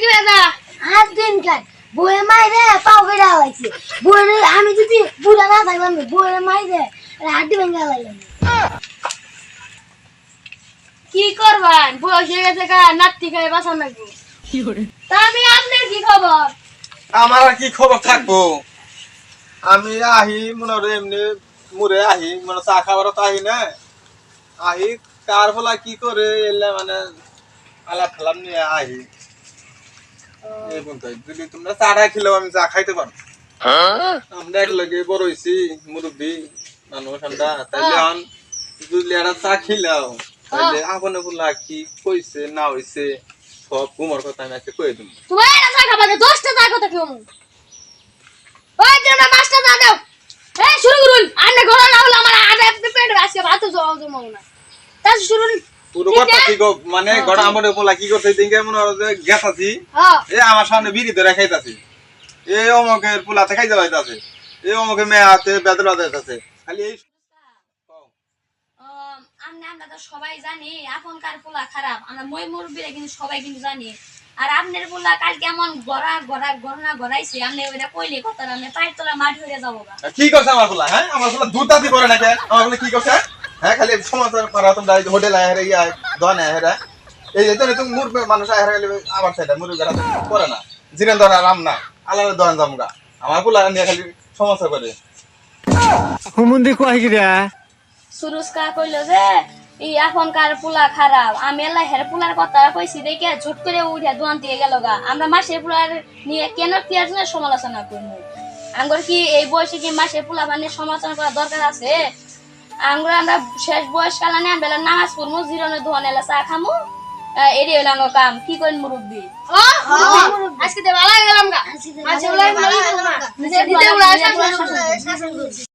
কি হাত দিন পাও কেটে আমি যদি বুড়া না থাকলাম ভেঙে লাগলাম কি করবান? বয়স হয়ে গেছে গা নাতি খাই বাসন লাগবো তা আমি আপনার কি খবর? আমার আর কি খবর থাকব? আমি আহি মনে হয় এমনি মুরে আহি মানে চা খাবার তো আহি না। আহি কার ফলা কি করে এলে মানে আলাপ খালাম নিয়ে আহি। এই বলতে যদি তোমরা চাটা খেলেও আমি চা খাইতে পারো। আমরা এক লগে বড় হয়েছি মুরব্বী মানুষ ঠান্ডা তাইলে আন যদি একটা চা খিলাও তাইলে আপনে বললা কি কইছে না হইছে সব কুমার কথা আমি আজকে কয়ে দিম। তোমার এটা চা খাবা দশটা চা কথা কেউ ওই যে না চা দাও। এই শুরু করুন। আন্না ঘোড়া না হলো আমার আধা পেট আজকে ভাত জমা জমা না। তা শুরু পুরো কথা কি গো মানে গড়া আমরে বলা কি করতে দিনকে মনে হয় যে গেছাছি হ্যাঁ এ আমার সামনে বিড়ি ধরে খাইতাছি এ অমকের পোলাতে খাইতে পাইতাছে এ অমকে মেয়ে হাতে বেদরা যাইতাছে খালি এই আমরা আমরা তো সবাই জানি এখনকার পোলা খারাপ। আমরা মই মুরব্বীরা কিন্তু সবাই কিন্তু জানি। আর আপনার পোলা কাল কেমন গড়া গড়া গড়না গড়াইছে আপনি ওইটা কইলে কথা না আপনি পায়ের তোলা মাটি হয়ে যাব গা কি করছে আমার পোলা হ্যাঁ? আমার পোলা দুটাতি করে নাকি? আমার কি করছে? হ্যাঁ খালি সমাচার করা তোমরা হোটেল আহেরে ইয়া দোকানে আহেরা এই যে তুমি মুর মানুষ আহেরা খালি আমার সাইডে মুরগি গাড়া করে না। জিরেন ধরে আরাম না আলাদা দোকান যামগা আমার। পোলা নিয়ে খালি সমস্যা করে। হুমুন্দি কয় গিরা সুরুস্কা কইলো যে এই এখনকার পোলা খারাপ। আমি এলা হের পোলার কথা কইছি দেখে ঝুট করে উঠে দোয়ান দিয়ে গেল গা। আমরা মাসের পোলার নিয়ে কেন কি আর জন্য সমালোচনা করব? আঙ্গুর কি এই বয়সে কি মাসের পোলা মানে সমালোচনা করার দরকার আছে? আঙ্গুর আমরা শেষ বয়স কালানে আমরা বেলা নামাজ পড়মু জিরনে দোয়ান এলা চা খামু এরি হইল আমার কাম কি করেন মুরব্বি আজকে তো ভালো গেলাম গা আজকে ভালো গেলাম গা।